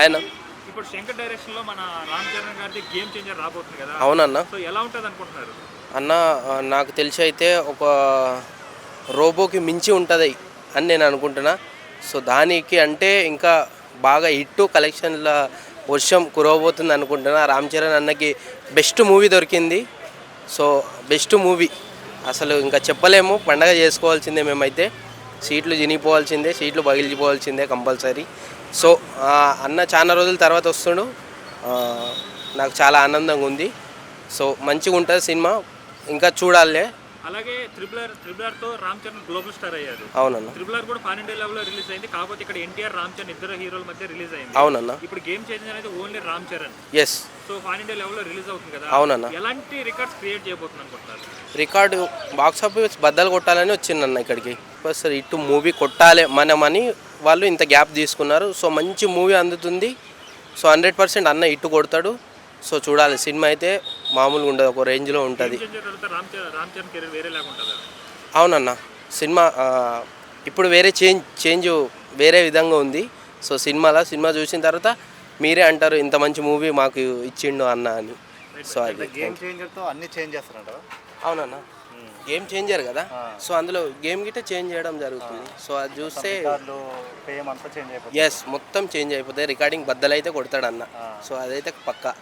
ఆయన. ఇప్పుడు శంకర్ డైరెక్షన్లో మన రామ్ చరణ్ గారిది గేమ్ చేంజర్ రాబోతుంది కదా. అవునన్న. సో ఎలా ఉంటుంది అనుకుంటున్నారు? అన్న నాకు తెలిసి అయితే ఒక రోబోకి మించి ఉంటుంది అని నేను అనుకుంటున్నా. సో దానికి అంటే ఇంకా బాగా హిట్ కలెక్షన్ల వర్షం కురవబోతుంది అనుకుంటున్నా. రామ్ చరణ్ అన్నకి బెస్ట్ మూవీ దొరికింది. సో బెస్ట్ మూవీ అసలు ఇంకా చెప్పలేము. పండగ చేసుకోవాల్సిందే మేమైతే. సీట్లు చినిగిపోవాల్సిందే సీట్లు పగిలిపోవాల్సిందే కంపల్సరీ. సో అన్న చాలా రోజుల తర్వాత వస్తుండు. నాకు చాలా ఆనందంగా ఉంది. సో మంచిగా ఉంటుంది సినిమా. ఇంకా చూడాలే అలాగే త్రిబుల్ ఆర్ త్రిబుల్ ఆర్తో రామ్ చరణ్ గ్లోబల్ స్టార్ అయ్యారు అవునన్న. త్రిబుల్ ఆర్ కూడా పాన్ ఇండియా లెవెల్లో రిలీజ్ అయింది. కాకపోతే ఇక్కడ ఎన్టీఆర్ రామ్ చరణ్ ఇద్దరు హీరోల మధ్య రిలీజ్ అయింది. అవునన్న. ఇప్పుడు గేమ్ చేంజర్ అనేది only Ram Charan. Yes so pan India లెవెల్లో రిలీజ్ అవుతుంది కదా. అవునన్న. ఎలాంటి రికార్డ్స్ క్రియేట్ చేయబోతుంది అనుకుంటున్నారు? రికార్డు బాక్స్ ఆఫీస్ బద్దలు కొట్టాలని వచ్చిందన్న ఇక్కడికి. సార్ ఇటు మూవీ కొట్టాలి మనమని వాళ్ళు ఇంత గ్యాప్ తీసుకున్నారు. సో మంచి మూవీ అందుతుంది. సో హండ్రెడ్ పర్సెంట్ అన్న ఇటు కొడతాడు. సో చూడాలి. సినిమా అయితే మామూలుగా ఉండదు. ఒక రేంజ్లో ఉంటుంది. అవునన్న. సినిమా ఇప్పుడు వేరే చేంజ్ చేంజ్ వేరే విధంగా ఉంది. సో సినిమాలో సినిమా చూసిన తర్వాత మీరే అంటారు ఇంత మంచి మూవీ మాకు ఇచ్చిండు అన్న అని. సో అది. అవునన్న. గేమ్ చేంజర్ కదా. సో అందులో గేమ్ గిట్ట చేంజ్ చేయడం జరుగుతుంది. సో అది చూస్తే ఎస్ మొత్తం చేంజ్ అయిపోతాయి. రికార్డింగ్ బద్దలైతే కొడతాడు అన్న సో అదైతే పక్కా.